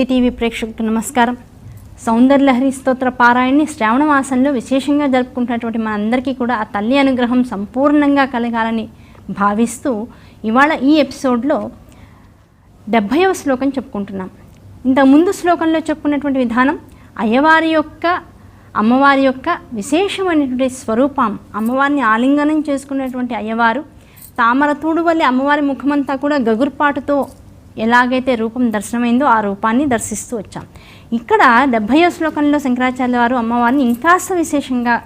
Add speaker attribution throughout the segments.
Speaker 1: SP TV ప్రేక్షకులకు నమస్కారం. సౌందర్యలహరి స్తోత్ర పారాయణని శ్రావణ మాసంలో విశేషంగా జరుపుకుంటున్నటువంటి మనందరికీ కూడా ఆ తల్లి అనుగ్రహం సంపూర్ణంగా కలగాలని భావిస్తూ ఇవాళ ఈ ఎపిసోడ్లో డెబ్భైవ శ్లోకం చెప్పుకుంటున్నాం. ఇంత ముందు శ్లోకంలో చెప్పుకున్నటువంటి విధానం అయ్యవారి యొక్క అమ్మవారి యొక్క విశేషమైనటువంటి స్వరూపం అమ్మవారిని ఆలింగనం చేసుకున్నటువంటి అయ్యవారు తామర తూడు వల్లే అమ్మవారి ముఖమంతా కూడా గగుర్పాటుతో ఎలాగైతే రూపం దర్శనమైందో ఆ రూపాన్ని దర్శిస్తూ వచ్చాం. ఇక్కడ డెబ్భైవ శ్లోకంలో శంకరాచార్య వారు అమ్మవారిని ఇంకాస్త విశేషంగా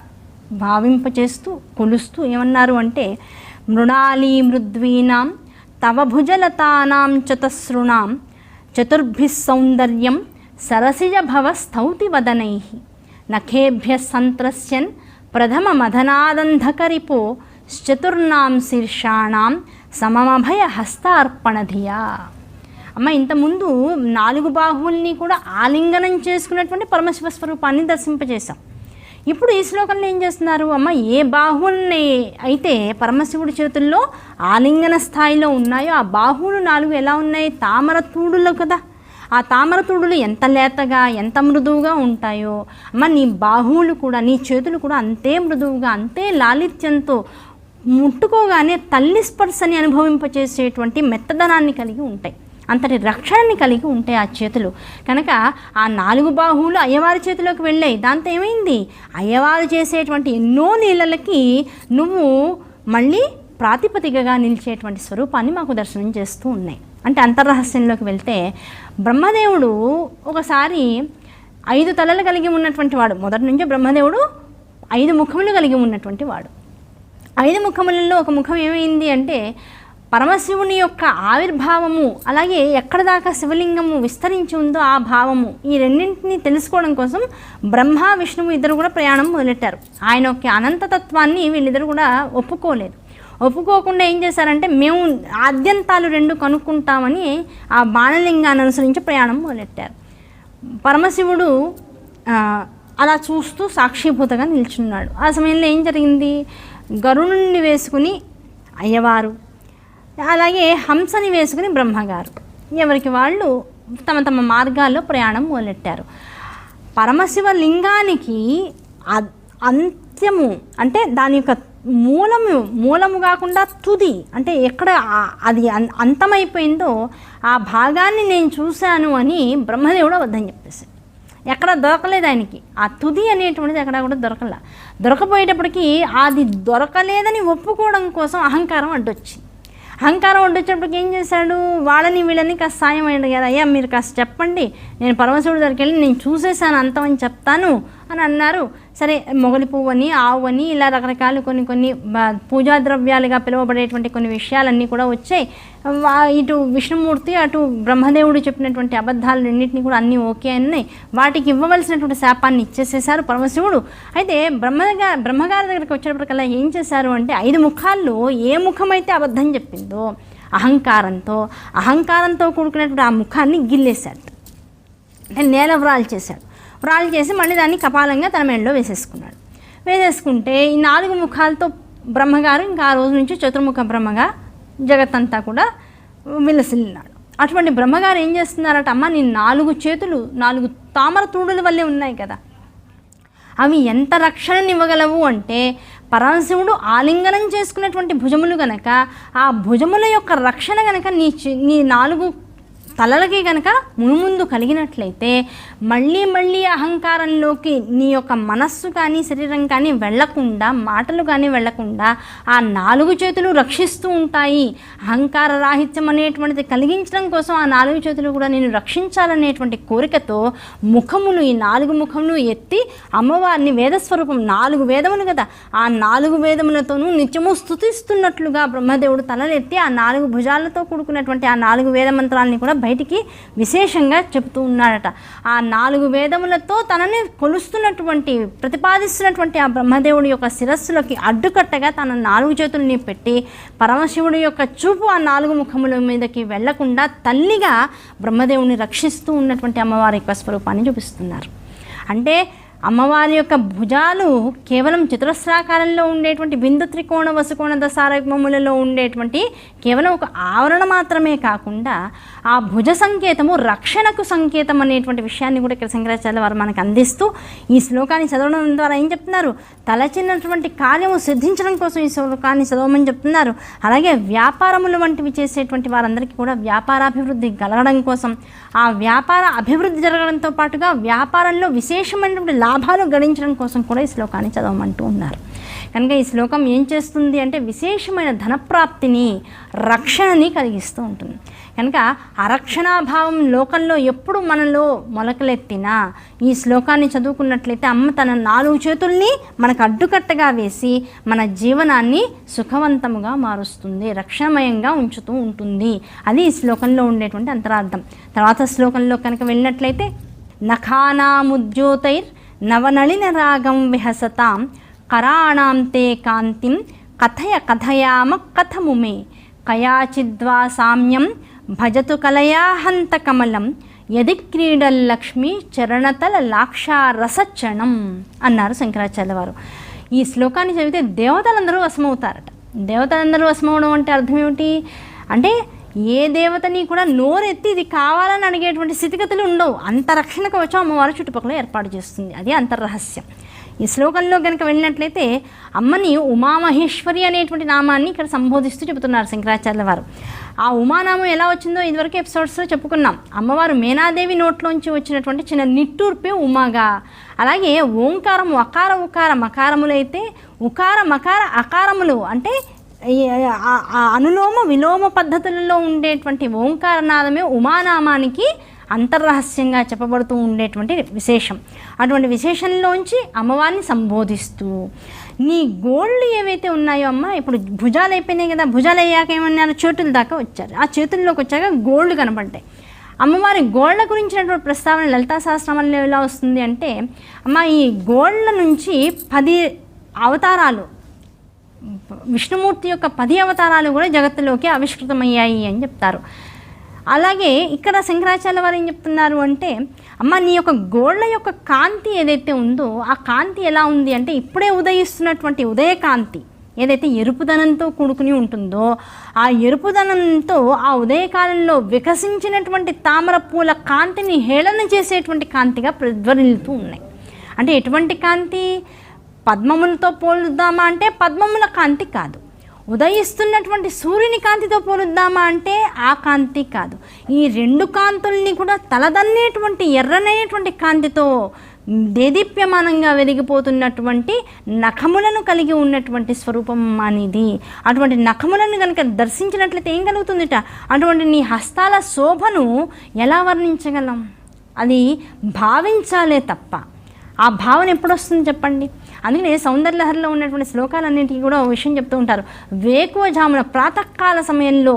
Speaker 1: భావింపచేస్తూ కొలుస్తూ ఏమన్నారు అంటే మృణాళీ మృద్వీనాం తవ భుజలతానాం చతసృణాం చతుర్భి సౌందర్యం సరసిజ భవ స్థౌతి వదనై నఖేభ్య సంత్రస్యన్ ప్రథమ మదనాదంధకరిపో చతుర్నాం శీర్షాణం సమమభయ హస్తార్పణధియా. అమ్మ ఇంతకుముందు నాలుగు బాహువుల్ని కూడా ఆలింగనం చేసుకున్నటువంటి పరమశివ స్వరూపాన్ని దర్శింపజేశాం. ఇప్పుడు ఈ శ్లోకంలో ఏం చేస్తున్నారు? అమ్మ ఏ బాహువుల్ని అయితే పరమశివుడి చేతుల్లో ఆలింగన స్థాయిలో ఉన్నాయో ఆ బాహువులు నాలుగు ఎలా ఉన్నాయి? తామర తూడులు కదా. ఆ తామర తూడులు ఎంత లేతగా ఎంత మృదువుగా ఉంటాయో. అమ్మ నీ బాహువులు కూడా నీ చేతులు కూడా అంతే మృదువుగా అంతే లాలిత్యంతో ముట్టుకోగానే తల్లి స్పర్శని అనుభవింపచేసేటువంటి మెత్తదనాన్ని కలిగి ఉంటాయి. అంతటి రక్షణని కలిగి ఉంటాయి ఆ చేతులు. కనుక ఆ నాలుగు బాహువులు అయ్యవారి చేతిలోకి వెళ్ళాయి. దాంతో ఏమైంది? అయ్యవారు చేసేటువంటి ఎన్నో నీళ్ళకి నువ్వు మళ్ళీ ప్రాతిపదికగా నిలిచేటువంటి స్వరూపాన్ని మాకు దర్శనం చేస్తూ ఉన్నాయి. అంటే అంతర్రహస్యంలోకి వెళ్తే బ్రహ్మదేవుడు ఒకసారి ఐదు తలలు కలిగి ఉన్నటువంటి వాడు. మొదటి నుంచే బ్రహ్మదేవుడు ఐదు ముఖములు కలిగి ఉన్నటువంటి వాడు. ఐదు ముఖములలో ఒక ముఖం ఏమైంది అంటే పరమశివుని యొక్క ఆవిర్భావము అలాగే ఎక్కడ దాకా శివలింగము విస్తరించి ఉందో ఆ భావము ఈ రెండింటిని తెలుసుకోవడం కోసం బ్రహ్మ విష్ణువు ఇద్దరు కూడా ప్రయాణం మొదలెట్టారు. ఆయన యొక్క అనంతతత్వాన్ని వీళ్ళిద్దరు కూడా ఒప్పుకోలేదు. ఒప్పుకోకుండా ఏం చేశారంటే మేము ఆద్యంతాలు రెండు కనుక్కుంటామని ఆ బాణలింగాన్ని అనుసరించి ప్రయాణం మొదలెట్టారు. పరమశివుడు అలా చూస్తూ సాక్షిభూతగా నిల్చున్నాడు. ఆ సమయంలో ఏం జరిగింది? గరుణుణ్ణి వేసుకుని అయ్యవారు అలాగే హంసని వేసుకుని బ్రహ్మగారు. ఎవరికి వాళ్ళు తమ తమ మార్గాల్లో ప్రయాణం మొదలెట్టారు. పరమశివ లింగానికి అ- అంత్యము అంటే దాని యొక్క మూలము మూలము కాకుండా తుది అంటే ఎక్కడ అది అంతమైపోయిందో ఆ భాగాన్ని నేను చూశాను అని బ్రహ్మదేవుడు అబద్ధం చెప్పేసి ఎక్కడ దొరకలేదు ఆయనకి. ఆ తుది అనేటువంటిది ఎక్కడ కూడా దొరకల. దొరకపోయేటప్పటికి అది దొరకలేదని ఒప్పుకోవడం కోసం అహంకారం అడ్డొచ్చింది. అహంకారం అడ్డొచ్చేటప్పటికి ఏం చేశాడు? వాళ్ళని వీళ్ళని కాస్త సాయం అడిగారు అయ్యా మీరు కాస్త చెప్పండి. నేను పరమశివుడి దగ్గరికి వెళ్ళి నేను చూసేసాను అంతమని చెప్తాను. అని అన్నారు. సరే మొగలి పువ్వు అని ఆవు అని ఇలా రకరకాలు కొన్ని కొన్ని పూజా ద్రవ్యాలుగా పిలువబడేటువంటి కొన్ని విషయాలన్నీ కూడా వచ్చాయి. ఇటు విష్ణుమూర్తి అటు బ్రహ్మదేవుడు చెప్పినటువంటి అబద్ధాలు రెండింటినీ కూడా అన్నీ ఓకే అన్నాయి. వాటికి ఇవ్వవలసినటువంటి శాపాన్ని ఇచ్చేసేసారు పరమశివుడు. అయితే బ్రహ్మగా బ్రహ్మగారి దగ్గరికి వచ్చేటప్పటికల్లా ఏం చేశారు అంటే ఐదు ముఖాల్లో ఏ ముఖమైతే అబద్ధం చెప్పిందో అహంకారంతో అహంకారంతో కూడుకున్నటువంటి ఆ ముఖాన్ని గిల్లేశాడు అంటే నేల వ్రాలు చేశాడు రాళ్ళు చేసి మళ్ళీ దాన్ని కపాలంగా తన మెడలో వేసేసుకున్నాడు. వేసేసుకుంటే ఈ నాలుగు ముఖాలతో బ్రహ్మగారు ఇంకా ఆ రోజు నుంచి చతుర్ముఖ బ్రహ్మగా జగత్తంతా కూడా విలసిల్లినాడు. అటువంటి బ్రహ్మగారు ఏం చేస్తున్నారట అమ్మ నీ నాలుగు చేతులు నాలుగు తామర తూడుల వల్లే ఉన్నాయి కదా. అవి ఎంత రక్షణనివ్వగలవు అంటే పరమశివుడు ఆలింగనం చేసుకున్నటువంటి భుజములు గనక ఆ భుజముల యొక్క రక్షణ గనక నీ చి- నీ నాలుగు తలలకి కనుక మునుముందు కలిగినట్లయితే మళ్ళీ మళ్ళీ అహంకారంలోకి నీ యొక్క మనస్సు కానీ శరీరం కానీ వెళ్ళకుండా మాటలు కానీ వెళ్ళకుండా ఆ నాలుగు చేతులు రక్షిస్తూ ఉంటాయి. అహంకార రాహిత్యం అనేటువంటిది కలిగించడం కోసం ఆ నాలుగు చేతులు కూడా నేను రక్షించాలనేటువంటి కోరికతో ముఖములు ఈ నాలుగు ముఖములు ఎత్తి అమ్మవారిని వేదస్వరూపం నాలుగు వేదములు కదా ఆ నాలుగు వేదములతోనూ నిత్యము స్తుతిస్తున్నట్లుగా బ్రహ్మదేవుడు తలలెత్తి ఆ నాలుగు భుజాలతో కూడుకున్నటువంటి ఆ నాలుగు వేద మంత్రాలని కూడా బయటికి విశేషంగా చెబుతూ ఉన్నాడట. ఆ నాలుగు వేదములతో తనని కొలుస్తున్నటువంటి ప్రతిపాదిస్తున్నటువంటి ఆ బ్రహ్మదేవుడి యొక్క శిరస్సులోకి అడ్డుకట్టగా తన నాలుగు చేతుల్ని పెట్టి పరమశివుడి యొక్క చూపు ఆ నాలుగు ముఖముల మీదకి వెళ్ళకుండా తల్లిగా బ్రహ్మదేవుని రక్షిస్తూ ఉన్నటువంటి అమ్మవారి యొక్క స్వరూపాన్ని చూపిస్తున్నారు. అంటే అమ్మవారి యొక్క భుజాలు కేవలం చతురస్రాకారంలో ఉండేటువంటి బిందు త్రికోణ వసుకోణ దశారగ్మములలో ఉండేటువంటి కేవలం ఒక ఆవరణ మాత్రమే కాకుండా ఆ భుజ సంకేతము రక్షణకు సంకేతం అనేటువంటి విషయాన్ని కూడా ఇక్కడ శంకరాచార్య వారు మనకు అందిస్తూ ఈ శ్లోకాన్ని చదవడం ద్వారా ఏం చెప్తున్నారు? తలచినటువంటి కార్యము సిద్ధించడం కోసం ఈ శ్లోకాన్ని చదవమని చెప్తున్నారు. అలాగే వ్యాపారములు వంటివి చేసేటువంటి వారందరికీ కూడా వ్యాపారాభివృద్ధి కలగడం కోసం ఆ వ్యాపార అభివృద్ధి జరగడంతో పాటుగా వ్యాపారంలో విశేషమైనటువంటి లాభ లాభాలు గడించడం కోసం కూడా ఈ శ్లోకాన్ని చదవమంటూ ఉన్నారు. కనుక ఈ శ్లోకం ఏం చేస్తుంది అంటే విశేషమైన ధనప్రాప్తిని రక్షణని కలిగిస్తూ ఉంటుంది. కనుక అరక్షణాభావం లోకంలో ఎప్పుడు మనలో మొలకలెత్తినా ఈ శ్లోకాన్ని చదువుకున్నట్లయితే అమ్మ తన నాలుగు చేతుల్ని మనకు అడ్డుకట్టగా వేసి మన జీవనాన్ని సుఖవంతముగా మారుస్తుంది రక్షణమయంగా ఉంచుతూ ఉంటుంది. అది ఈ శ్లోకంలో ఉండేటువంటి అంతరార్థం. తర్వాత శ్లోకంలో కనుక వెళ్ళినట్లయితే నఖానాముద్యోతైర్ నవనళిన రాగం విహసతాం కరాణాంతే కాంతిం కథయ కథయామ కథముమే కయాచిద్వా సామ్యం భజతు కలయాహంత కమలం యది క్రీడల్లక్ష్మి చరణతల లాక్షారసచణం అన్నారు శంకరాచార్య వారు ఈ శ్లోకాన్ని చదివితే దేవతలందరూ వశమవుతారట. దేవతలందరూ వశమవడం అంటే అర్థం ఏమిటి? అంటే ఏ దేవతని కూడా నోరెత్తి ఇది కావాలని అడిగేటువంటి స్థితిగతులు ఉండవు. అంత రక్షణకు వచ్చి అమ్మవారు చుట్టుపక్కల ఏర్పాటు చేస్తుంది. అది అంతర్రహస్యం. ఈ శ్లోకంలో కనుక వెళ్ళినట్లయితే అమ్మని ఉమామహేశ్వరి అనేటువంటి నామాన్ని ఇక్కడ సంబోధిస్తూ చెబుతున్నారు శంకరాచార్యుల వారు. ఆ ఉమానామం ఎలా వచ్చిందో ఇదివరకు ఎపిసోడ్స్లో చెప్పుకున్నాం. అమ్మవారు మేనాదేవి నోట్లోంచి వచ్చినటువంటి చిన్న నిట్టూర్పే ఉమాగా. అలాగే ఓంకారం అకార ఉకార మకారములైతే ఉకార మకార అకారములు. అంటే అనులోమ విలోమ పద్ధతులలో ఉండేటువంటి ఓంకారనాదమే ఉమానామానికి అంతర్రహస్యంగా చెప్పబడుతూ ఉండేటువంటి విశేషం. అటువంటి విశేషంలోంచి అమ్మవారిని సంబోధిస్తూ నీ గోళ్ళు ఏవైతే ఉన్నాయో అమ్మ ఇప్పుడు భుజాలు అయిపోయినాయి కదా భుజాలు అయ్యాక ఏమన్నారు చేతుల దాకా వచ్చారు. ఆ చేతుల్లోకి వచ్చాక గోళ్ళు కనపడ్డాయి. అమ్మవారి గోళ్ళ గురించినటువంటి ప్రస్తావన లలితా సహస్రమంలో ఎలా వస్తుంది అంటే అమ్మ ఈ గోళ్ళ నుంచి పది అవతారాలు విష్ణుమూర్తి యొక్క పది అవతారాలు కూడా జగత్తులోకి ఆవిష్కృతమయ్యాయి అని చెప్తారు. అలాగే ఇక్కడ శంకరాచార్య వారు ఏం చెప్తున్నారు అంటే అమ్మ నీ యొక్క గోళ్ళ యొక్క కాంతి ఏదైతే ఉందో ఆ కాంతి ఎలా ఉంది అంటే ఇప్పుడే ఉదయిస్తున్నటువంటి ఉదయకాంతి ఏదైతే ఎరుపుదనంతో కూడుకుని ఉంటుందో ఆ ఎరుపుదనంతో ఆ ఉదయకాలంలో వికసించినటువంటి తామర పూల కాంతిని హేళన చేసేటువంటి కాంతిగా ప్రజ్వరిల్లుతూ ఉన్నాయి. అంటే ఎటువంటి కాంతి? పద్మములతో పోలుద్దామా అంటే పద్మముల కాంతి కాదు. ఉదయిస్తున్నటువంటి సూర్యుని కాంతితో పోలుద్దామా అంటే ఆ కాంతి కాదు. ఈ రెండు కాంతుల్ని కూడా తలదన్నేటువంటి ఎర్రనైనటువంటి కాంతితో దేదీప్యమానంగా వెలిగిపోతున్నటువంటి నఖములను కలిగి ఉన్నటువంటి స్వరూపం అనేది. అటువంటి నఖములను కనుక దర్శించినట్లయితే ఏం కలుగుతుందిట? అటువంటి నీ హస్తాల శోభను ఎలా వర్ణించగలం? అది భావించాలే తప్ప. ఆ భావన ఎప్పుడొస్తుంది చెప్పండి? అందుకనే సౌందర్యలహరిలో ఉన్నటువంటి శ్లోకాలన్నింటికి కూడా ఒక విషయం చెప్తూ ఉంటారు. వేకువజామున ప్రాతకాల సమయంలో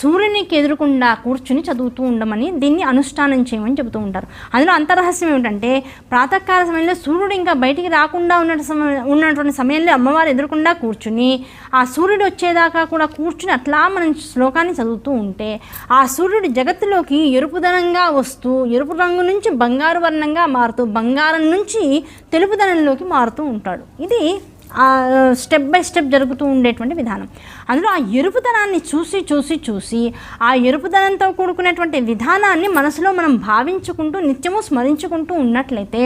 Speaker 1: సూర్యునికి ఎదురుకుండా కూర్చుని చదువుతూ ఉండమని దీన్ని అనుష్ఠానం చేయమని చెబుతూ ఉంటారు. అందులో అంతరహస్యం ఏమిటంటే ప్రాతకాల సమయంలో సూర్యుడు ఇంకా బయటికి రాకుండా ఉన్న సమయం ఉన్నటువంటి సమయంలో అమ్మవారు ఎదురుకుండా కూర్చుని ఆ సూర్యుడు వచ్చేదాకా కూడా కూర్చుని అట్లా మనం శ్లోకాన్ని చదువుతూ ఉంటే ఆ సూర్యుడు జగత్తులోకి ఎరుపుదనంగా వస్తూ ఎరుపు రంగు నుంచి బంగారు వర్ణంగా మారుతూ బంగారం నుంచి తెలుపుదనంలోకి మారుతూ ఉంటాడు. ఇది స్టెప్ బై స్టెప్ జరుగుతూ ఉండేటువంటి విధానం. అందులో ఆ ఎరుపుదనాన్ని చూసి చూసి చూసి ఆ ఎరుపుదనంతో కూడుకునేటువంటి విధానాన్ని మనసులో మనం భావించుకుంటూ నిత్యము స్మరించుకుంటూ ఉన్నట్లయితే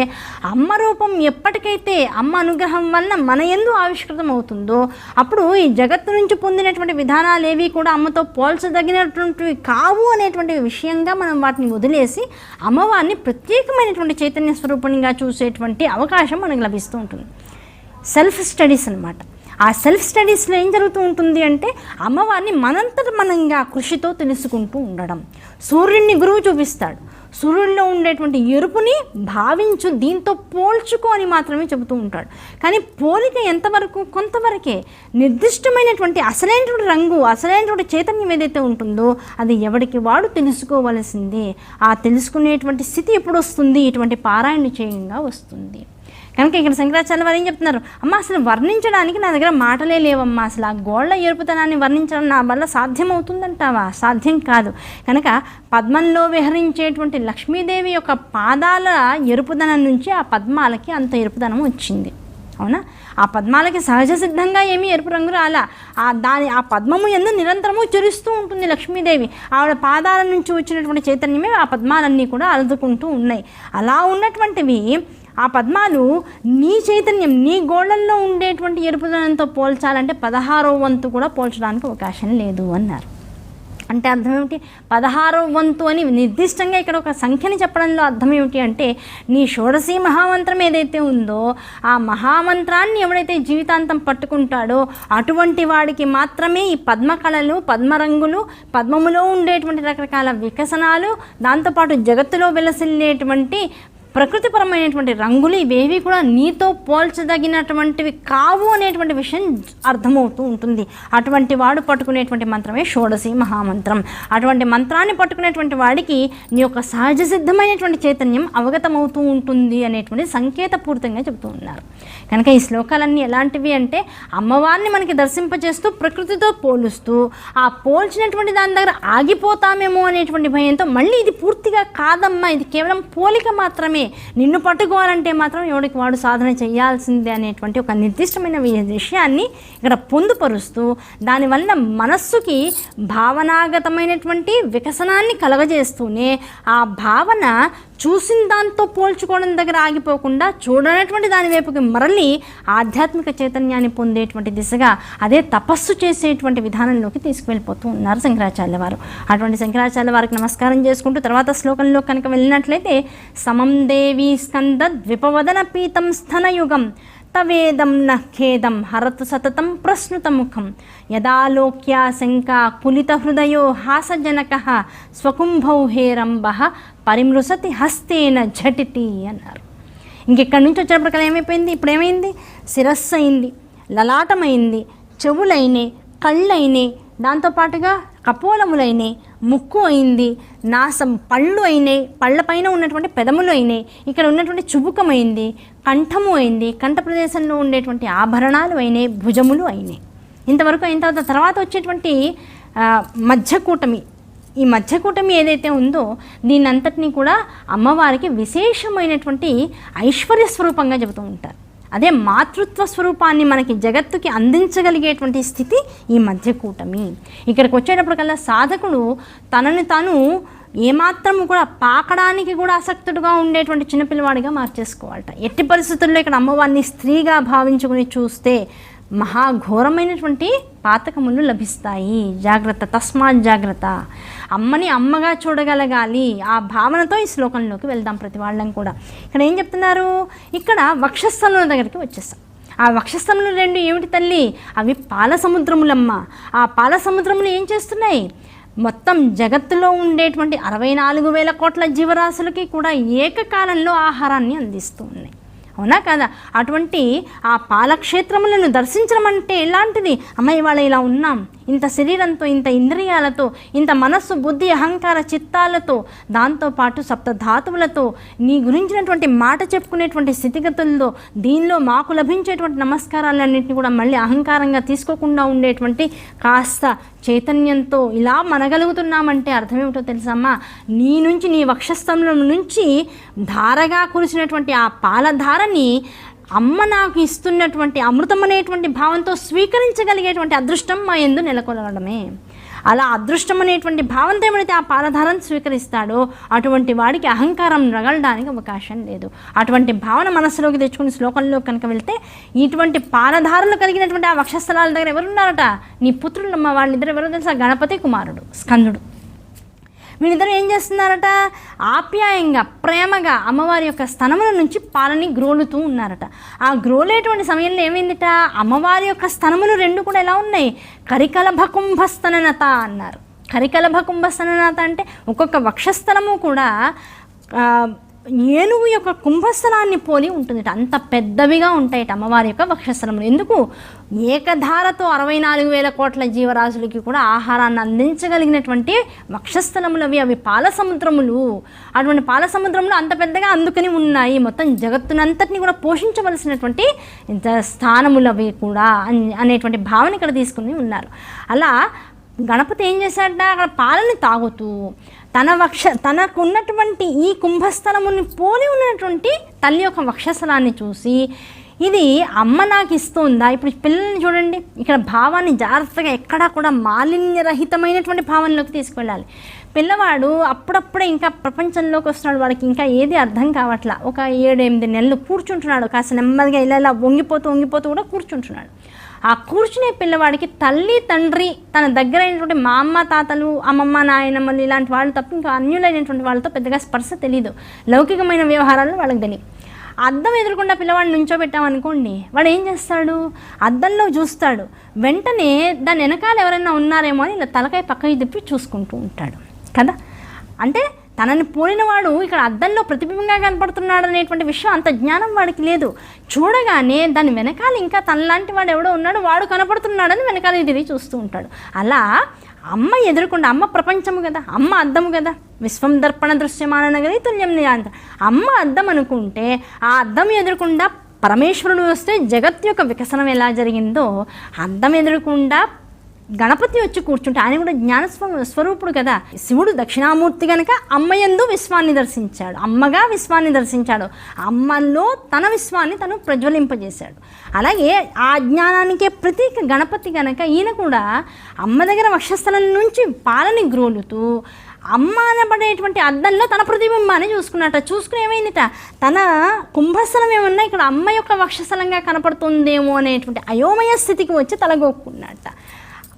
Speaker 1: అమ్మ రూపం ఎప్పటికైతే అమ్మ అనుగ్రహం వలన మన ఎందు ఆవిష్కృతం అవుతుందో అప్పుడు ఈ జగత్తు నుంచి పొందినటువంటి విధానాలు ఏవి కూడా అమ్మతో పోల్చదగినటువంటివి కావు అనేటువంటి విషయంగా మనం వాటిని వదిలేసి అమ్మవారిని ప్రత్యేకమైనటువంటి చైతన్య స్వరూపంగా చూసేటువంటి అవకాశం మనకు లభిస్తూ ఉంటుంది. సెల్ఫ్ స్టడీస్ అనమాట ఆ సెల్ఫ్ స్టడీస్లో ఏం జరుగుతూ ఉంటుంది అంటే అమ్మవారిని మనంతట మనంగా కృషితో తెలుసుకుంటూ ఉండడం. సూర్యుడిని గురువు చూపిస్తాడు. సూర్యుడిలో ఉండేటువంటి ఎరుపుని భావించు దీంతో పోల్చుకో అని మాత్రమే చెబుతూ ఉంటాడు. కానీ పోలిక ఎంతవరకు కొంతవరకే నిర్దిష్టమైనటువంటి అసలైనటువంటి రంగు అసలైనటువంటి చైతన్యం ఏదైతే ఉంటుందో అది ఎవడికి వాడు తెలుసుకోవలసిందే. ఆ తెలుసుకునేటువంటి స్థితి ఎప్పుడు వస్తుంది ఇటువంటి పారాయణ చేయంగా వస్తుంది. కనుక ఇక్కడ శంకరాచార్య వారు ఏం చెప్తున్నారు? అమ్మ అసలు వర్ణించడానికి నా దగ్గర మాటలే లేవమ్మా. అసలు ఆ గోళ్ళ ఎరుపుతనాన్ని వర్ణించడం నా వల్ల సాధ్యమవుతుందంటావా? సాధ్యం కాదు. కనుక పద్మంలో విహరించేటువంటి లక్ష్మీదేవి యొక్క పాదాల ఎరుపుదనం నుంచి ఆ పద్మాలకి అంత ఎరుపుదనం వచ్చింది. అవునా? ఆ పద్మాలకి సహజ సిద్ధంగా ఏమీ ఎరుపు రంగు రాలా. ఆ దాని ఆ పద్మము ఎందు నిరంతరము చెరుస్తూ ఉంటుంది లక్ష్మీదేవి. ఆవిడ పాదాల నుంచి వచ్చినటువంటి చైతన్యమే ఆ పద్మాలన్నీ కూడా అలుదుకుంటూ ఉన్నాయి. అలా ఉన్నటువంటివి ఆ పద్మాలు నీ చైతన్యం నీ గోళ్ళల్లో ఉండేటువంటి ఎరుపుదనంతో పోల్చాలంటే పదహారో వంతు కూడా పోల్చడానికి అవకాశం లేదు అన్నారు. అంటే అర్థం ఏమిటి? పదహారో వంతు అని నిర్దిష్టంగా ఇక్కడ ఒక సంఖ్యని చెప్పడంలో అర్థం ఏమిటి అంటే నీ షోడశి మహామంత్రం ఏదైతే ఉందో ఆ మహామంత్రాన్ని ఎవడైతే జీవితాంతం పట్టుకుంటాడో అటువంటి వాడికి మాత్రమే ఈ పద్మకళలు పద్మరంగులు పద్మములో ఉండేటువంటి రకరకాల వికసనాలు దాంతోపాటు జగత్తులో వెలసిల్లేటువంటి ప్రకృతిపరమైనటువంటి రంగులు ఇవేవి కూడా నీతో పోల్చదగినటువంటివి కావు అనేటువంటి విషయం అర్థమవుతూ ఉంటుంది. అటువంటి వాడు పట్టుకునేటువంటి మంత్రమే షోడశి మహామంత్రం. అటువంటి మంత్రాన్ని పట్టుకునేటువంటి వాడికి నీ యొక్క సహజ సిద్ధమైనటువంటి చైతన్యం అవగతమవుతూ ఉంటుంది అనేటువంటి సంకేతపూరితంగా చెబుతూ ఉన్నారు. కనుక ఈ శ్లోకాలన్నీ ఎలాంటివి అంటే అమ్మవారిని మనకి దర్శింపజేస్తూ ప్రకృతితో పోలుస్తూ ఆ పోల్చినటువంటి దాని దగ్గర ఆగిపోతామేమో అనేటువంటి భయంతో మళ్ళీ ఇది పూర్తిగా కాదమ్మా ఇది కేవలం పోలిక మాత్రమే. నిన్ను పట్టుకోవాలంటే మాత్రం ఎవడికి వాడు సాధన చేయాల్సిందే అనేటువంటి ఒక నిర్దిష్టమైన విషయాన్ని ఇక్కడ పొందుపరుస్తూ దానివల్ల మనస్సుకి భావనాగతమైనటువంటి వికసనాన్ని కలగజేస్తూనే ఆ భావన చూసిన దాంతో పోల్చుకోవడం దగ్గర ఆగిపోకుండా చూడనటువంటి దాని వైపుకి మరలి ఆధ్యాత్మిక చైతన్యాన్ని పొందేటువంటి దిశగా అదే తపస్సు చేసేటువంటి విధానంలోకి తీసుకువెళ్ళిపోతూ ఉన్నారు శంకరాచార్య వారు. అటువంటి శంకరాచార్య వారికి నమస్కారం చేసుకుంటూ తర్వాత శ్లోకంలో కనుక వెళ్ళినట్లయితే సమం దేవి స్కంద ద్విపవదన పీతం స్థనయుగం తవేదం నఖేదం హరతు సతతం ప్రశ్నుతముఖం యదాలోక్యా శంకా కులితహృదయో హాసజనక స్వకుంభౌ హేరంబ పరిమృసతి హస్తేన ఝటితి అన్నారు. ఇంకెక్కడి నుంచి వచ్చేటప్పటికల్లా ఏమైపోయింది? ఇప్పుడు ఏమైంది శిరస్సు అయింది లలాటమైంది చెవులైనే కళ్ళైనే దాంతోపాటుగా కపోలములైనాయి ముక్కు అయింది నాసం పళ్ళు అయినాయి పళ్ళపైన ఉన్నటువంటి పెదములు అయినాయి ఇక్కడ ఉన్నటువంటి చుబుకమైంది కంఠము అయింది కంఠ ప్రదేశంలో ఉండేటువంటి ఆభరణాలు అయినాయి భుజములు అయినాయి ఇంతవరకు అయిన తర్వాత తర్వాత వచ్చేటువంటి మధ్యకూటమి. ఈ మధ్యకూటమి ఏదైతే ఉందో దీనంతటినీ కూడా అమ్మవారికి విశేషమైనటువంటి ఐశ్వర్య స్వరూపంగా చెబుతూ ఉంటారు. అదే మాతృత్వ స్వరూపాన్ని మనకి జగత్తుకి అందించగలిగేటువంటి స్థితి ఈ మధ్య కూటమి. ఇక్కడికి వచ్చేటప్పటికల్లా సాధకుడు తనని తను ఏమాత్రము కూడా పాకడానికి కూడా ఆసక్తుడుగా ఉండేటువంటి చిన్నపిల్లవాడిగా మార్చేసుకోవాలట. ఎట్టి పరిస్థితుల్లో ఇక్కడ అమ్మవారిని స్త్రీగా భావించుకుని చూస్తే మహాఘోరమైనటువంటి పాతకములు లభిస్తాయి. జాగ్రత్త తస్మాత్ జాగ్రత్త. అమ్మని అమ్మగా చూడగలగాలి. ఆ భావనతో ఈ శ్లోకంలోకి వెళ్దాం ప్రతి వాళ్ళం కూడా. ఇక్కడ ఏం చెప్తున్నారు? ఇక్కడ వక్షస్థలం దగ్గరికి వచ్చేస్తాం. ఆ వక్షస్థములు రెండు ఏమిటి తల్లి? అవి పాల సముద్రములమ్మ. ఆ పాల సముద్రములు ఏం చేస్తున్నాయి? మొత్తం జగత్తులో ఉండేటువంటి అరవై నాలుగు వేల కోట్ల జీవరాశులకి కూడా ఏకకాలంలో ఆహారాన్ని అందిస్తూ ఉన్నాయి. అవునా కదా? అటువంటి ఆ పాలక్షేత్రములను దర్శించడం అంటే ఎలాంటిది? అమ్మ ఇవాళ ఇలా ఉన్నాం. ఇంత శరీరంతో ఇంత ఇంద్రియాలతో ఇంత మనస్సు బుద్ధి అహంకార చిత్తాలతో దాంతోపాటు సప్త ధాతువులతో నీ గురించినటువంటి మాట చెప్పుకునేటువంటి స్థితిగతుల్లో దీనిలో మాకు లభించేటువంటి నమస్కారాలన్నింటినీ కూడా మళ్ళీ అహంకారంగా తీసుకోకుండా ఉండేటువంటి కాస్త చైతన్యంతో ఇలా మనగలుగుతున్నామంటే అర్థమేమిటో తెలుసమ్మా? నీ నుంచి నీ వక్షస్థంలో నుంచి ధారగా కురిసినటువంటి ఆ పాలధారని అమ్మ నాకు ఇస్తున్నటువంటి అమృతం అనేటువంటి భావంతో స్వీకరించగలిగేటువంటి అదృష్టం మా ఎందు నెలకొనడమే అలా అదృష్టం అనేటువంటి భావంతో ఏమైతే ఆ పాలధారను స్వీకరిస్తాడో అటువంటి వాడికి అహంకారం రగలడానికి అవకాశం లేదు. అటువంటి భావన మనస్సులోకి తెచ్చుకుని శ్లోకంలో కనుక వెళ్తే ఇటువంటి పాలధారలు కలిగినటువంటి ఆ వక్షస్థలాల దగ్గర ఎవరున్నారట? నీ పుత్రులమ్మ వాళ్ళిద్దరు ఎవరో తెలుసా? గణపతి కుమారుడు స్కందుడు. వీళ్ళిద్దరూ ఏం చేస్తున్నారట? ఆప్యాయంగా ప్రేమగా అమ్మవారి యొక్క స్థనముల నుంచి పాలని గ్రోలుతూ ఉన్నారట. ఆ గ్రోలేటువంటి సమయంలో ఏమైందిట? అమ్మవారి యొక్క స్థనములు రెండు కూడా ఎలా ఉన్నాయి? కరికలభ కుంభస్తననత అన్నారు. కరికలభ కుంభస్తననత అంటే ఒక్కొక్క వక్షస్థలము కూడా ఏనుగు యొక్క కుంభస్థలాన్ని పోలి ఉంటుంది అంత పెద్దవిగా ఉంటాయి అమ్మవారి యొక్క వక్షస్థలములు. ఎందుకు? ఏకధారతో అరవై నాలుగు వేల కోట్ల జీవరాశులకి కూడా ఆహారాన్ని అందించగలిగినటువంటి వక్షస్థలములు అవి. అవి పాల సముద్రములు అటువంటి పాల సముద్రములు అంత పెద్దగా అందుకని ఉన్నాయి. మొత్తం జగత్తునంతటిని కూడా పోషించవలసినటువంటి స్థానములు అవి కూడా అనేటువంటి భావన ఇక్కడ తీసుకుని ఉన్నారు. అలా గణపతి ఏం చేశాడ అక్కడ పాలని తాగుతూ తన వక్ష తనకున్నటువంటి ఈ కుంభస్థలముని పోలి ఉన్నటువంటి తల్లి యొక్క వక్షస్థలాన్ని చూసి ఇది అమ్మ నాకు ఇస్తుందా? ఇప్పుడు పిల్లల్ని చూడండి ఇక్కడ భావాన్ని జాగ్రత్తగా ఎక్కడా కూడా మాలిన్యరహితమైనటువంటి భావనలోకి తీసుకెళ్ళాలి. పిల్లవాడు అప్పుడప్పుడే ఇంకా ప్రపంచంలోకి వస్తున్నాడు వాడికి ఇంకా ఏది అర్థం కావట్లా. ఒక ఏడు ఎనిమిది నెలలు కూర్చుంటున్నాడు కాస్త నెమ్మదిగా ఇలా ఇలా వంగిపోతూ వంగిపోతూ కూడా కూర్చుంటున్నాడు. ఆ కూర్చునే పిల్లవాడికి తల్లి తండ్రి తన దగ్గర అయినటువంటి మా అమ్మ తాతలు అమ్మమ్మ నాయనమ్మలు ఇలాంటి వాళ్ళు తప్ప ఇంకా అన్యులైనటువంటి వాళ్ళతో పెద్దగా స్పర్శ తెలియదు లౌకికమైన వ్యవహారాలు వాళ్ళకి తెలియదు. అద్దం ఎదురుకుండా పిల్లవాడిని నుంచోబెట్టామనుకోండి వాడు ఏం చేస్తాడు? అద్దంలో చూస్తాడు. వెంటనే దాని వెనకాల ఎవరైనా ఉన్నారేమో అని ఇలా తలకాయ పక్కకి తిప్పి చూసుకుంటూ ఉంటాడు. కదా? అంటే తనని పోలినవాడు ఇక్కడ అద్దంలో ప్రతిబింబంగా కనపడుతున్నాడు అనేటువంటి విషయం అంత జ్ఞానం వాడికి లేదు. చూడగానే దాని వెనకాల ఇంకా తనలాంటి వాడు ఎవడో ఉన్నాడు వాడు కనపడుతున్నాడని వెనకాల తిరిగి చూస్తూ ఉంటాడు. అలా అమ్మ ఎదురుకుండా అమ్మ ప్రపంచము కదా అమ్మ అద్దము కదా విశ్వం దర్పణ దృశ్యమాన నగరి తుల్యం నియాంత. అమ్మ అద్దం అనుకుంటే ఆ అద్దం ఎదురుకుండా పరమేశ్వరుడు వస్తే జగత్ యొక్క వికసనం ఎలా జరిగిందో అద్దం ఎదురుకుండా గణపతి వచ్చి కూర్చుంటే ఆయన కూడా జ్ఞాన స్వరూపుడు కదా. శివుడు దక్షిణామూర్తి గనక అమ్మయందు విశ్వాన్ని దర్శించాడు. అమ్మగా విశ్వాన్ని దర్శించాడు. అమ్మలో తన విశ్వాన్ని తను ప్రజ్వలింపజేశాడు. అలాగే ఆ జ్ఞానానికే ప్రతీక గణపతి గనక ఈయన కూడా అమ్మ దగ్గర వక్షస్థలం నుంచి పాలని గ్రోలుతూ అమ్మ అనబడేటువంటి అద్దంలో తన ప్రతిబింబాన్ని చూసుకున్నట. చూసుకుని ఏమైందిట? తన కుంభస్థలం ఏమన్నా ఇక్కడ అమ్మ యొక్క వక్షస్థలంగా కనపడుతుందేమో అనేటువంటి అయోమయ స్థితికి వచ్చి తలగొక్కున్నట్ట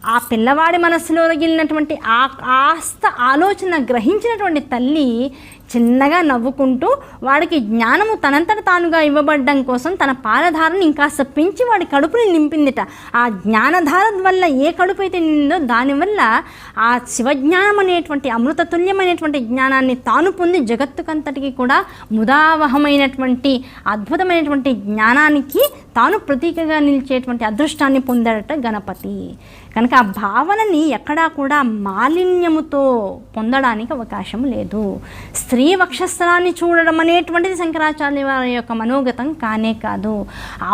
Speaker 1: ఆ పిల్లవాడి మనసులో రగిలినటువంటి ఆ కాస్త ఆలోచన గ్రహించినటువంటి తల్లి చిన్నగా నవ్వుకుంటూ వాడికి జ్ఞానము తనంతట తానుగా ఇవ్వబడ్డం కోసం తన పాలధారను ఇంకాస్త పెంచి వాడి కడుపుని నింపిందిట. ఆ జ్ఞానధార వల్ల ఏ కడుపు అయితే నిండిందో దానివల్ల ఆ శివజ్ఞానం అనేటువంటి అమృతతుల్యమైనటువంటి జ్ఞానాన్ని తాను పొంది జగత్తుకంతటికి కూడా ముదావహమైనటువంటి అద్భుతమైనటువంటి జ్ఞానానికి తాను ప్రతీకగా నిలిచేటువంటి అదృష్టాన్ని పొందాడట గణపతి. కనుక ఆ భావనని ఎక్కడా కూడా మాలిన్యముతో పొందడానికి అవకాశం లేదు. స్త్రీ వక్షస్థలాన్ని చూడడం అనేటువంటిది శంకరాచార్య వారి యొక్క మనోగతం కానే కాదు.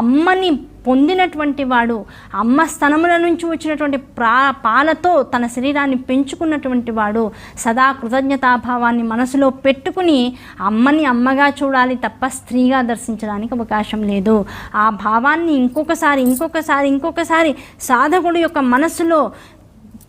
Speaker 1: అమ్మని పొందినటువంటి వాడు అమ్మ స్థనముల నుంచి వచ్చినటువంటి ప్రా పాలతో తన శరీరాన్ని పెంచుకున్నటువంటి వాడు సదా కృతజ్ఞతాభావాన్ని మనసులో పెట్టుకుని అమ్మని అమ్మగా చూడాలి తప్ప స్త్రీగా దర్శించడానికి అవకాశం లేదు. ఆ భావాన్ని ఇంకొకసారి ఇంకొకసారి ఇంకొకసారి సాధకుడు యొక్క మనసులో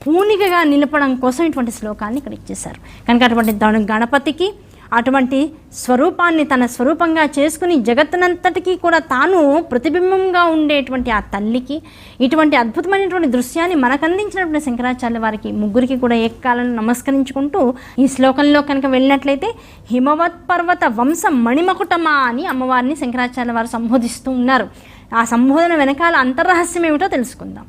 Speaker 1: పూనికగా నిలపడం కోసం ఇటువంటి శ్లోకాన్ని ఇక్కడ ఇచ్చేశారు. కనుక అటువంటి దాని గణపతికి అటువంటి స్వరూపాన్ని తన స్వరూపంగా చేసుకుని జగత్తునంతటికీ కూడా తాను ప్రతిబింబంగా ఉండేటువంటి ఆ తల్లికి ఇటువంటి అద్భుతమైనటువంటి దృశ్యాన్ని మనకు అందించినటువంటి శంకరాచార్య వారికి ముగ్గురికి కూడా ఏకాలను నమస్కరించుకుంటూ ఈ శ్లోకంలో కనుక వెళ్ళినట్లయితే హిమవత్ పర్వత వంశ మణిమకుటమా అని అమ్మవారిని శంకరాచార్య వారు సంబోధిస్తూ ఉన్నారు. ఆ సంబోధన వెనకాల అంతర్రహస్యం ఏమిటో తెలుసుకుందాం.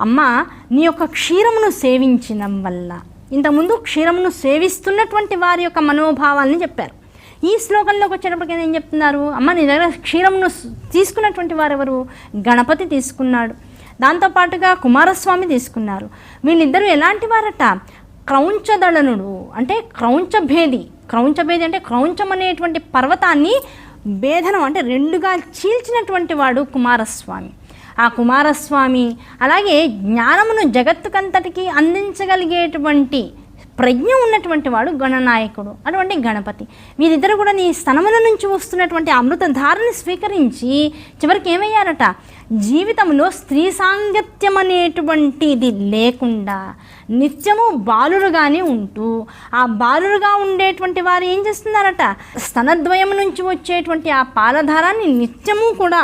Speaker 1: అమ్మ నీ యొక్క క్షీరమును సేవించడం వల్ల ఇంతకుముందు క్షీరమును సేవిస్తున్నటువంటి వారి యొక్క మనోభావాల్ని చెప్పారు. ఈ శ్లోకంలోకి వచ్చేటప్పటికి ఏం చెప్తున్నారు? అమ్మ నీ దగ్గర క్షీరమును తీసుకున్నటువంటి వారెవరు? గణపతి తీసుకున్నాడు. దాంతోపాటుగా కుమారస్వామి తీసుకున్నారు. వీళ్ళిద్దరూ ఎలాంటి వారట? క్రౌంచదళనుడు అంటే క్రౌంచభేది. క్రౌంచభేది అంటే క్రౌంచం అనేటువంటి పర్వతాన్ని భేదనం అంటే రెండుగా చీల్చినటువంటి వాడు కుమారస్వామి. ఆ కుమారస్వామి అలాగే జ్ఞానమును జగత్తుకంతటికి అందించగలిగేటువంటి ప్రజ్ఞ ఉన్నటువంటి వాడు గణనాయకుడు అటువంటి గణపతి. వీరిద్దరు కూడా నీ స్థనముల నుంచి వస్తున్నటువంటి అమృతధారని స్వీకరించి చివరికి ఏమయ్యారట? జీవితంలో స్త్రీ సాంగత్యం అనేటువంటిది లేకుండా నిత్యము బాలురుగానే ఉంటూ ఆ బాలురుగా ఉండేటువంటి వారు ఏం చేస్తున్నారట? స్తనద్వయం నుంచి వచ్చేటువంటి ఆ పాలధారాన్ని నిత్యము కూడా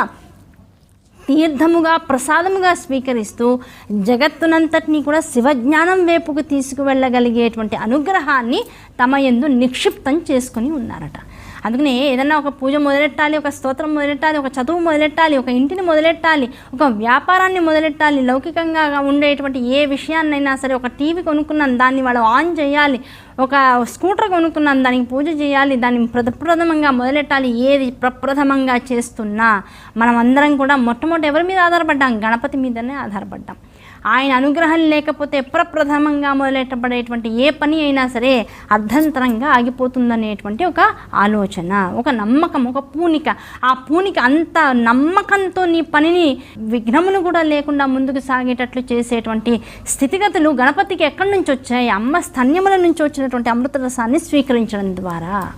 Speaker 1: తీర్థముగా ప్రసాదముగా స్వీకరిస్తూ జగత్తునంతటినీ కూడా శివజ్ఞానం వైపుకు తీసుకువెళ్ళగలిగేటువంటి అనుగ్రహాన్ని తమ ఎందు నిక్షిప్తం చేసుకుని ఉన్నారట. అందుకనే ఏదన్నా ఒక పూజ మొదలెట్టాలి ఒక స్తోత్రం మొదలెట్టాలి ఒక చదువు మొదలెట్టాలి ఒక ఇంటిని మొదలెట్టాలి ఒక వ్యాపారాన్ని మొదలెట్టాలి లౌకికంగా ఉండేటువంటి ఏ విషయాన్నైనా సరే ఒక టీవీ కొనుక్కున్నాను దాన్ని వాళ్ళు ఆన్ చేయాలి ఒక స్కూటర్ కొనుక్కున్నాను దానికి పూజ చేయాలి దాన్ని ప్రప్రథమంగా మొదలెట్టాలి ఏది ప్రప్రథమంగా చేస్తున్నా మనం అందరం కూడా మొట్టమొదటి ఎవరి మీద ఆధారపడ్డాం? గణపతి మీదనే ఆధారపడ్డాం. ఆయన అనుగ్రహం లేకపోతే ప్రప్రథమంగా మొదలెట్టబడేటువంటి ఏ పని అయినా సరే అర్ధంతరంగా ఆగిపోతుందనేటువంటి ఒక ఆలోచన ఒక నమ్మకం ఒక పూనిక. ఆ పూనిక అంత నమ్మకంతో నీ పనిని విఘ్నములు కూడా లేకుండా ముందుకు సాగేటట్లు చేసేటువంటి స్థితిగతులు గణపతికి ఎక్కడి నుంచి వచ్చాయి? అమ్మ స్తన్యముల నుంచి వచ్చినటువంటి అమృత రసాన్ని స్వీకరించడం ద్వారా.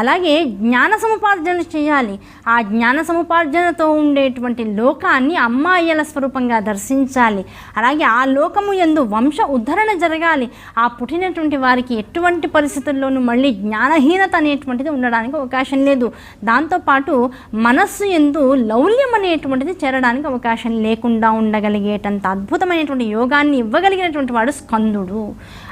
Speaker 1: అలాగే జ్ఞాన సముపార్జన చేయాలి. ఆ జ్ఞాన సముపార్జనతో ఉండేటువంటి లోకాన్ని అమ్మాయిల స్వరూపంగా దర్శించాలి. అలాగే ఆ లోకము ఎందు వంశ ఉద్ధరణ జరగాలి. ఆ పుట్టినటువంటి వారికి ఎటువంటి పరిస్థితుల్లోనూ మళ్ళీ జ్ఞానహీనత అనేటువంటిది ఉండడానికి అవకాశం లేదు. దాంతోపాటు మనస్సు ఎందు లౌల్యం అనేటువంటిది చేరడానికి అవకాశం లేకుండా ఉండగలిగేటంత అద్భుతమైనటువంటి యోగాన్ని ఇవ్వగలిగినటువంటి వాడు స్కందుడు.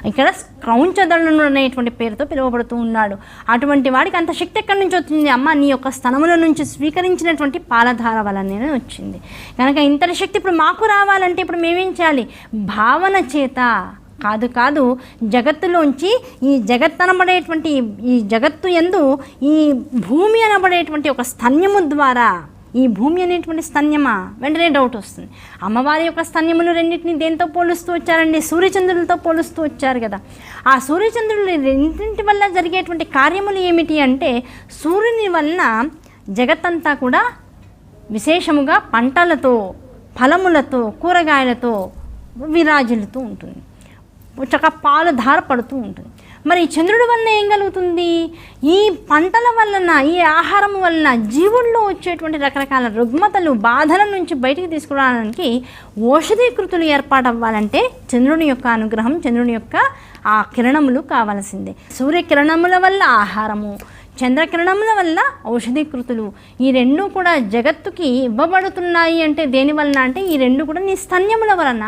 Speaker 1: ఇక్కడ క్రౌంచదళుడు అనేటువంటి పేరుతో పిలువబడుతూ ఉన్నాడు. అటువంటి వాడికి అంత శక్తి ఎక్కడి నుంచి వచ్చింది అమ్మ నీ యొక్క స్థనముల నుంచి స్వీకరించినటువంటి పాలధార వలనే వచ్చింది. కనుక ఇంతటి శక్తి ఇప్పుడు మాకు రావాలంటే ఇప్పుడు మేమేం చేయాలి? భావన చేత కాదు కాదు జగత్తులోంచి ఈ జగత్ అనబడేటువంటి ఈ జగత్తు ఎందు ఈ భూమి అనబడేటువంటి ఒక స్థన్యము ద్వారా ఈ భూమి అనేటువంటి స్తన్యమా? వెంటనే డౌట్ వస్తుంది. అమ్మవారి యొక్క స్తన్యములు రెండింటిని దేంతో పోలుస్తూ వచ్చారండి? సూర్యచంద్రులతో పోలుస్తూ వచ్చారు కదా. ఆ సూర్యచంద్రులు రెండింటి వల్ల జరిగేటువంటి కార్యములు ఏమిటి అంటే సూర్యుని వలన జగత్తంతా కూడా విశేషముగా పంటలతో ఫలములతో కూరగాయలతో విరాజులుతూ ఉంటుంది. చక్క పాలు ధార పడుతూ ఉంటుంది. మరి చంద్రుడి వలన ఏం కలుగుతుంది? ఈ పంటల వలన ఈ ఆహారం వలన జీవుల్లో వచ్చేటువంటి రకరకాల రుగ్మతలు బాధల నుంచి బయటికి తీసుకురావడానికి ఓషధీకృతులు ఏర్పాటవ్వాలంటే చంద్రుని యొక్క అనుగ్రహం చంద్రుని యొక్క ఆ కిరణములు కావాల్సిందే. సూర్యకిరణముల వల్ల ఆహారము చంద్రకిరణముల వల్ల ఔషధీకృతులు ఈ రెండు కూడా జగత్తుకి ఇవ్వబడుతున్నాయి అంటే దేని వలన అంటే ఈ రెండు కూడా నీ స్తన్యముల వలన.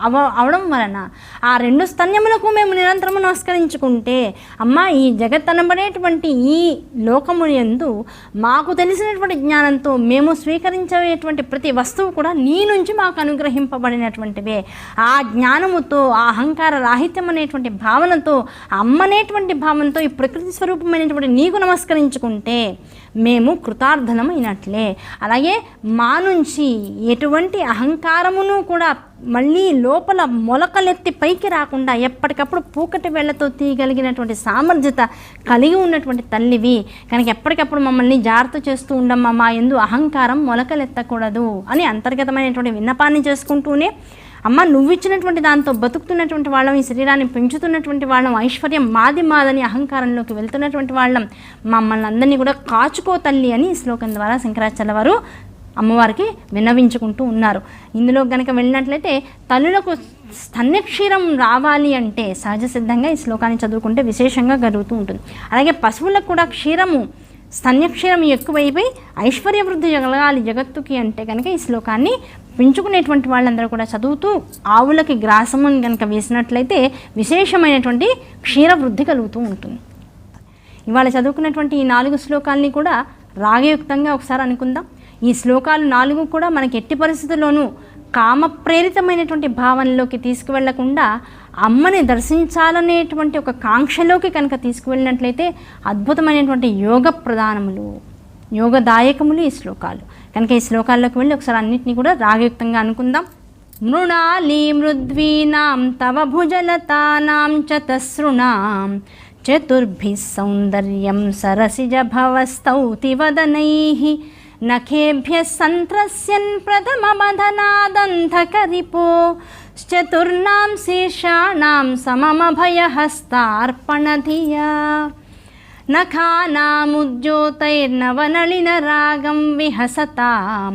Speaker 1: అవ అవడం వలన ఆ రెండు స్తన్యములకు మేము నిరంతరము నమస్కరించుకుంటే అమ్మ ఈ జగత్ అనబడేటువంటి ఈ లోకము ఎందు మాకు తెలిసినటువంటి జ్ఞానంతో మేము స్వీకరించేటువంటి ప్రతి వస్తువు కూడా నీ నుంచి మాకు అనుగ్రహింపబడినటువంటివే. ఆ జ్ఞానముతో ఆ అహంకార రాహిత్యం అనేటువంటి భావనతో అమ్మనేటువంటి భావనతో ఈ ప్రకృతి స్వరూపమైనటువంటి నీకు నమస్కరించుకుంటే మేము కృతార్థనమైనట్లే. అలాగే మా నుంచి ఎటువంటి అహంకారమును కూడా మళ్ళీ లోపల మొలకలెత్తి పైకి రాకుండా ఎప్పటికప్పుడు పూకటి వేళ్ళతో తీయగలిగినటువంటి సామర్థ్యత కలిగి ఉన్నటువంటి తల్లివి. కనుక ఎప్పటికప్పుడు మమ్మల్ని జాగ్రత్త చేస్తూ ఉండమ్మా మా ఎందు అహంకారం మొలకలెత్తకూడదు అని అంతర్గతమైనటువంటి విన్నపాన్ని చేసుకుంటూనే అమ్మ నువ్వు ఇచ్చినటువంటి దాంతో బతుకుతున్నటువంటి వాళ్ళం ఈ శరీరాన్ని పెంచుతున్నటువంటి వాళ్ళం ఐశ్వర్యం మాది మాదని అహంకారంలోకి వెళ్తున్నటువంటి వాళ్ళం. మమ్మల్ని అందరినీ కూడా కాచుకో తల్లి అని ఈ శ్లోకం ద్వారా శంకరాచార్య వారు అమ్మవారికి విన్నవించుకుంటూ ఉన్నారు. ఇందులో కనుక వెళ్ళినట్లయితే తల్లులకు స్తన్యక్షీరం రావాలి అంటే సహజ సిద్ధంగా ఈ శ్లోకాన్ని చదువుకుంటే విశేషంగా జరుగుతూ ఉంటుంది. అలాగే పశువులకు కూడా క్షీరము స్తన్యక్షీరం ఎక్కువైపోయి ఐశ్వర్య వృద్ధి జరగాలి జగత్తుకి అంటే కనుక ఈ శ్లోకాన్ని పెంచుకునేటువంటి వాళ్ళందరూ కూడా చదువుతూ ఆవులకి గ్రాసము కనుక వేసినట్లయితే విశేషమైనటువంటి క్షీరవృద్ధి కలుగుతూ ఉంటుంది. ఇవాళ చదువుకున్నటువంటి ఈ నాలుగు శ్లోకాల్ని కూడా రాగయుక్తంగా ఒకసారి అనుకుందాం. ఈ శ్లోకాలు నాలుగు కూడా మనకి ఎట్టి పరిస్థితుల్లోనూ కామప్రేరితమైనటువంటి భావనలోకి తీసుకువెళ్ళకుండా అమ్మని దర్శించాలనేటువంటి ఒక కాంక్షలోకి కనుక తీసుకువెళ్ళినట్లయితే అద్భుతమైనటువంటి యోగ ప్రధానములు యోగదాయకములు ఈ శ్లోకాలు. కనుక ఈ శ్లోకాల్లోకి వెళ్ళి ఒకసారి అన్నింటినీ కూడా రాగయుక్తంగా అనుకుందాం. మృణాలి మృద్వీనాం తవ భుజలతానాం చతసృణాం చతుర్భిः సౌందర్యం సరసిజ భవస్తౌతి వదనైः నఖేభ్యः సంత్రస్యన్ ప్రథమమధనాదంధకరిపో. చతుర్నాం नखानामुज्योतैर्नवनलिनरागं विहसतां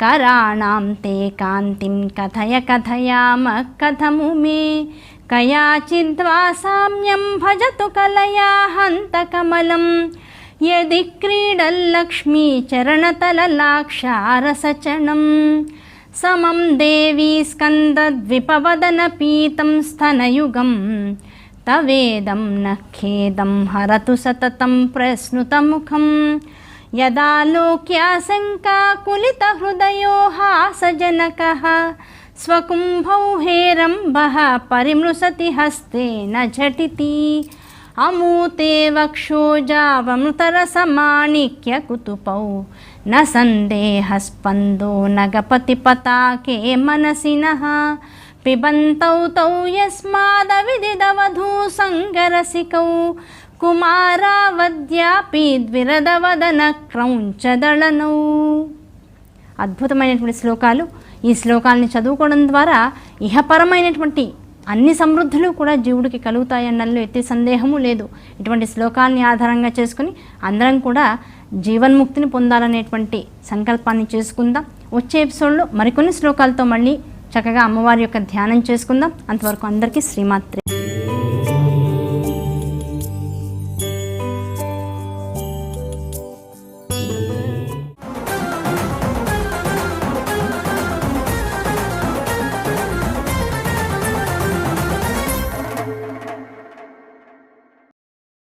Speaker 1: कराणां ते कान्तिं कथय कथयामः कथमु मे कयाचिद्वा साम्यं भजतु कलया हन्तकमलं यदि क्रीडल्लक्ष्मीचरणतललाक्षारसचणं समं देवी स्कन्दद्विपवदनपीतं स्तनयुगम् తవేదం న ఖేదం హరతు సతతం ప్రస్నుతముఖం యదా లోక్యాశంకాకులితహృదయో హాసజనకः స్వకుంభౌ హేరంబः పరిమృశతి హస్తేన झटिति అమూతే వక్షోజావమృతరసమాణిక్యకుతుపౌ న సందేహస్పందో నగపతి పతాకే మనసినः పిబంతౌ తౌ యస్మాదవిదిదవధూ సంగరసికౌ కుమారావద్యాపి ద్విరదవదన క్రౌంచదళనౌ. అద్భుతమైనటువంటి శ్లోకాలు. ఈ శ్లోకాలని చదువుకోవడం ద్వారా ఇహపరమైనటువంటి అన్ని సమృద్ధులు కూడా జీవుడికి కలుగుతాయన్నల్లో ఎత్తి సందేహము లేదు. ఇటువంటి శ్లోకాల్ని ఆధారంగా చేసుకుని అందరం కూడా జీవన్ముక్తిని పొందాలనేటువంటి సంకల్పాన్ని చేసుకుందాం. వచ్చే ఎపిసోడ్లో మరికొన్ని శ్లోకాలతో మళ్ళీ చక్కగా అమ్మవారి యొక్క ధ్యానం చేసుకుందాం. అంతవరకు అందరికీ శ్రీమాత్రి.